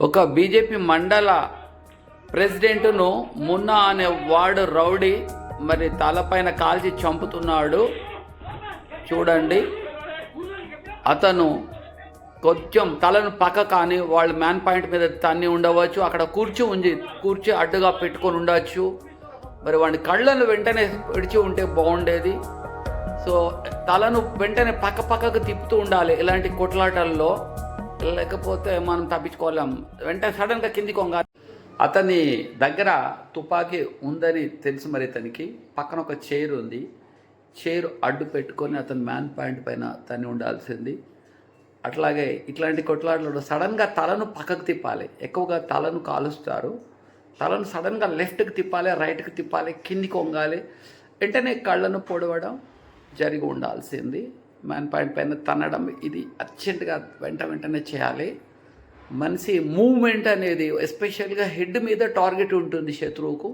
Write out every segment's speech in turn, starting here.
ఒక బీజేపీ మండల ప్రెసిడెంట్ను మున్నా అనే వాడు రౌడీ మరి తలపైన కాల్చి చంపుతున్నాడు. చూడండి. అతను కొంచెం తలను పక్క కానీ వాళ్ళ మ్యాన్ పాయింట్ మీద తన్ని ఉండవచ్చు. అక్కడ కూర్చి ఉంది. కూర్చి అడ్డుగా పెట్టుకొని ఉండవచ్చు మరి వాడి కళ్ళను వెంటనే విడిచి ఉంటే బాగుండేది. సో తలను వెంటనే పక్క పక్కకు తిప్పుతూ ఉండాలి ఇలాంటి కొట్లాటల్లో. లేకపోతే మనం తప్పించుకోలేం. వెంటనే సడన్గా కిందికి వంగాలి. అతని దగ్గర తుపాకీ ఉందని తెలుసు మరి అతనికి. పక్కన ఒక చైర్ ఉంది. చైర్ అడ్డు పెట్టుకొని అతని మ్యాన్ పాయింట్ పైన తని ఉండాల్సింది. అట్లాగే ఇట్లాంటి కొట్లాటలు సడన్గా తలను పక్కకు తిప్పాలి. ఎక్కువగా తలను కాలుస్తారు. తలను సడన్గా లెఫ్ట్కి తిప్పాలి రైట్కి తిప్పాలి కిందికి వంగాలి. వెంటనే కళ్ళను పొడవడం జరిగి ఉండాల్సింది. మ్యాన్ పాయింట్ పైన తన్నడం ఇది అర్జెంటుగా వెంట వెంటనే చేయాలి. మనిషి మూవ్మెంట్ అనేది ఎస్పెషల్గా హెడ్ మీద టార్గెట్ ఉంటుంది శత్రువుకు.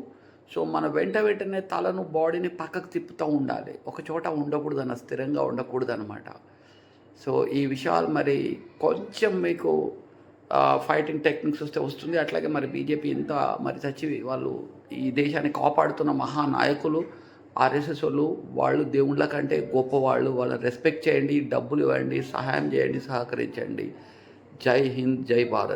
సో మన వెంట వెంటనే తలను బాడీని పక్కకు తిప్పుతూ ఉండాలి. ఒక చోట ఉండకూడదు అన్న స్థిరంగా ఉండకూడదు అనమాట సో ఈ విషయాలు మరి కొంచెం మీకు ఫైటింగ్ టెక్నిక్స్ వస్తే వస్తుంది. అట్లాగే మరి బీజేపీ ఇంత మరి చచ్చి వాళ్ళు ఈ దేశాన్ని కాపాడుతున్న మహానాయకులు. ఆర్ఎస్ఎస్ వాళ్ళు వాళ్ళు దేవుళ్ళ కంటే గొప్పవాళ్ళు. వాళ్ళని రెస్పెక్ట్ చేయండి డబ్బులు ఇవ్వండి సహాయం చేయండి సహకరించండి. జై హింద్ జై భారత్.